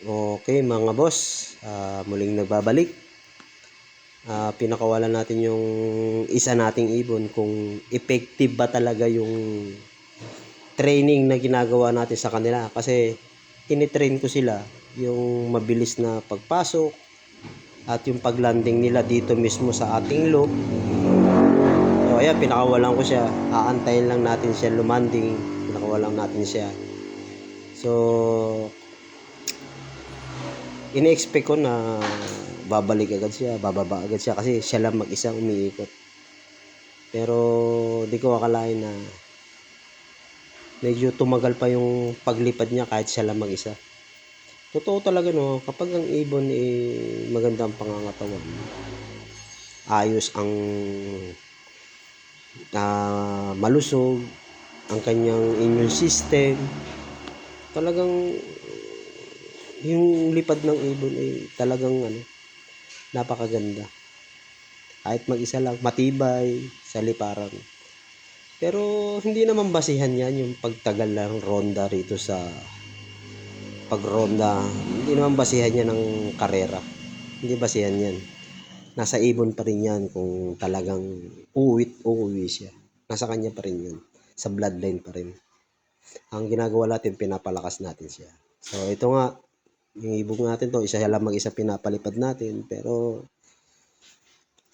Okay mga boss, ah, muling nagbabalik. Ah, pinakawalan natin yung isa nating ibon kung effective ba talaga yung training na ginagawa natin sa kanila. Kasi tinitrain ko sila yung mabilis na pagpasok at yung paglanding nila dito mismo sa ating loop. So ayan, pinakawalan ko siya. Aantayin lang natin siya lumanding. Pinakawalan natin siya. So, ini-expect ko na babalik agad siya, bababa agad siya kasi siya lang mag-isa umiikot. Pero di ko akalain na medyo tumagal pa yung paglipad niya kahit siya lang mag-isa. Totoo talaga no, kapag ang ibon eh maganda ang pangangatawan. Ayos ang ah, malusog ang kanyang immune system. Talagang yung lipad ng ibon ay talagang ano, napakaganda. Kahit mag-isa lang, matibay sa liparan. Pero hindi naman basihan yan yung pagtagal ng ronda rito sa pagronda. Hindi naman basihan yan ng karera. Hindi basihan yan. Nasa ibon pa rin yan kung talagang uwit uuwi siya. Nasa kanya pa rin yan. Sa bloodline pa rin. Ang ginagawa natin, pinapalakas natin siya. So ito nga, yung ibog natin to, isa lang mag-isa pinapalipad natin. Pero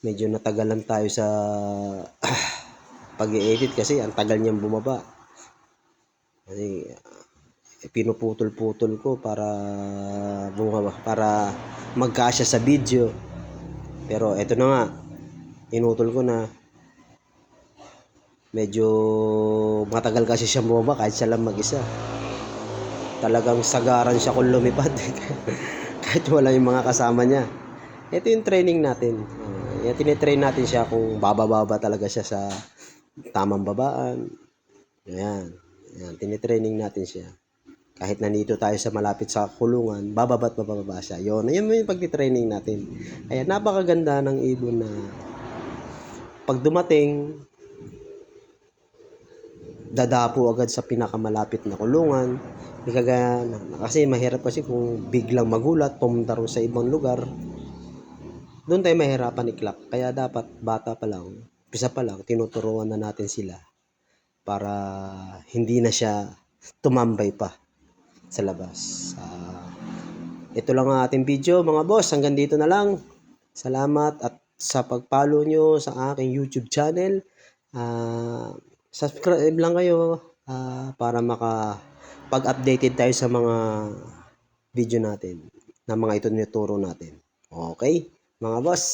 medyo natagalan tayo sa pag-i-edit kasi ang tagal niyang bumaba. Kasi eh, pinuputol-putol ko para bumaba, para magkasya sa video. Pero eto na nga, inutol ko na medyo matagal kasi siya bumaba kahit siya lang mag-isa. Talagang sagaran siya kung lumipad. kahit wala yung mga kasama niya. Ito yung training natin. Uh, tinitrain natin siya kung bababa talaga siya sa tamang babaan. Ayan. Ayan. Tinitraining natin siya. Kahit nandito tayo sa malapit sa kulungan, bababat bababa siya. Yun, yun yung pagtitraining natin. Ayan, napakaganda ng ibon na pag dumating, dadapo agad sa pinakamalapit na kulungan. Kagaya, kasi mahirap kasi kung biglang magulat, pumunta rin sa ibang lugar, doon tayo mahirapan i-clock. Kaya dapat bata pa lang, pisa pa lang, tinuturuan na natin sila para hindi na siya tumambay pa sa labas. Ah, ito lang ang ating video mga boss. Hanggang dito na lang. Salamat at sa pag-follow nyo sa aking YouTube channel. Ah, subscribe lang kayo ah, para maka pag-updated tayo sa mga video natin na mga ito nituro natin. Okay? Mga boss.